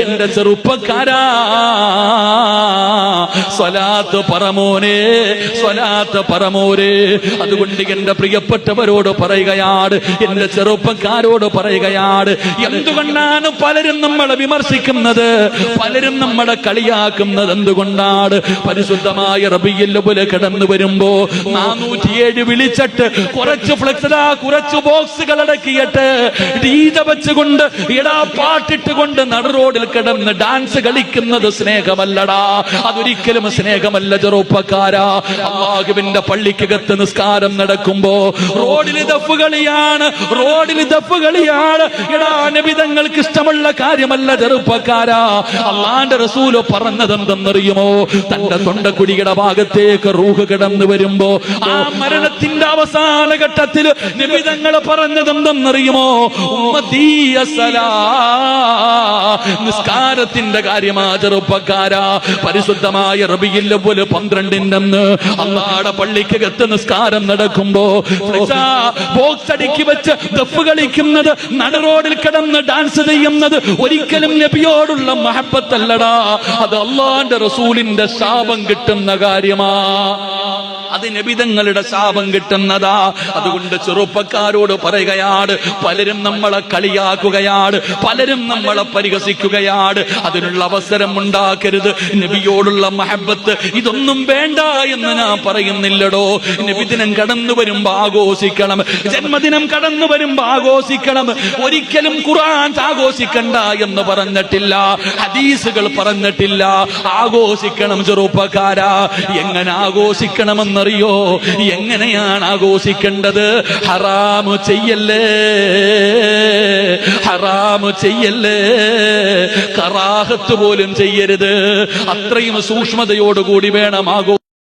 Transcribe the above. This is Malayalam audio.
എന്റെ ചെറുപ്പക്കാരാ. സ്വലാത്ത് പറമോനെ സ്വലാത്ത് പറമോനെ അതുകൊണ്ട് എന്റെ പ്രിയപ്പെട്ടവരോട് പറയുകയാണ് എന്റെ ചെറുപ്പക്കാരോട് പറയുകയാണ് എന്തുകൊണ്ടാണ് പലരും നമ്മളെ വിമർശിക്കുന്നത്? പലരും നമ്മളെ കളിയാക്കുന്നത് എന്തുകൊണ്ടാണ്? പരിശുദ്ധമായ റബിയല്ലുപോലെ കിടന്നു വരുമ്പോ നാനൂറ്റിയേഴ് വിളിച്ചിട്ട് കുറച്ച് ഫ്ലെക്സിലാ കുറച്ച് ബോക്സുകൾ അടക്കിയിട്ട് ഡീജ വെച്ചുകൊണ്ട് ഇടാ പാട്ടിട്ട് കൊണ്ട് നട റോഡിൽ കിടന്ന് ഡാൻസ് കളിക്കുന്നത് സ്നേഹമല്ലടാ. അതൊരിക്കലും സ്നേഹമല്ല ചെറുപ്പക്കാരാ. അള്ളാഹുവിന്റെ പള്ളിക്കകത്ത് നിസ്കാരം നടക്കുമ്പോ റോഡിൽ ദഫ് കളിയാണ് റോഡിൽ ദഫ് കളിയാണ്. എടാ നബിതങ്ങൾക്ക് ഇഷ്ടമുള്ള കാര്യമല്ല ചെറുപ്പക്കാരാ. അള്ളാന്റെ റസൂൽ പറഞ്ഞത് എന്തെന്നറിയുമോ തന്റെ തൊണ്ടക്കുടിയുടെ ഭാഗത്തേക്ക് റൂഹ് കിടന്നു വരുമ്പോ ആ മരണത്തിന്റെ അവസാന ഘട്ടത്തിൽ നിബിതങ്ങൾ പറഞ്ഞത് എന്തെന്നറിയുമോ സലാ. Ah. Nos cagan. നിസ്കാരത്തിന്റെ കാര്യമാ ചെറുപ്പക്കാരാ പരിശുദ്ധമായ റബിയില്ല പോലെ പന്ത്രണ്ടിന്റെ അന്ന് പള്ളിക്ക് പള്ളിക്കകത്ത് നിസ്കാരം നടക്കുമ്പോ ബോക്സ് അടുക്കി വെച്ച് ദഫ് കളിക്കുന്നത് നട റോഡിൽ കിടന്ന് ഡാൻസ് ചെയ്യുന്നത് ഒരിക്കലും നബിയോടുള്ള മഹബത്തല്ലടാ. അത് അള്ളാന്റെ റസൂലിന്റെ ശാപം കിട്ടുന്ന കാര്യമാ. അത് നബിതങ്ങളുടെ ശാപം കിട്ടുന്നതാ. അതുകൊണ്ട് ചെറുപ്പക്കാരോട് പറയുകയാണ് പലരും നമ്മളെ കളിയാക്കുകയാണ് പലരും നമ്മളെ പരിഹസിക്കുകയാണ് അതിനുള്ള അവസരം ഉണ്ടാക്കരുത് നബിയോടുള്ള മഹബത്ത് ഇതൊന്നും വേണ്ട എന്ന് ഞാൻ പറയുന്നില്ലടോ. നബിദിനം കടന്നു വരുമ്പോ ആഘോഷിക്കണം. ജന്മദിനം കടന്നു വരുമ്പോ ആഘോഷിക്കണം. ഒരിക്കലും ഖുറാൻ ആഘോഷിക്കണ്ട എന്ന് പറഞ്ഞിട്ടില്ല. ഹദീസുകൾ പറഞ്ഞിട്ടില്ല. ആഘോഷിക്കണം ചെറുപ്പക്കാരാ. എങ്ങനെ ആഘോഷിക്കണമെന്നറിയോ? എങ്ങനെയാണ് ആഘോഷിക്കേണ്ടത്? ഹറാമ് ചെയ്യല്ലേ? ഹറാമ് ചെയ്യല്ലേ? കറാഹത്ത് പോലും ചെയ്യരുത്. അത്രയും സൂക്ഷ്മതയോടുകൂടി വേണം ആഘോ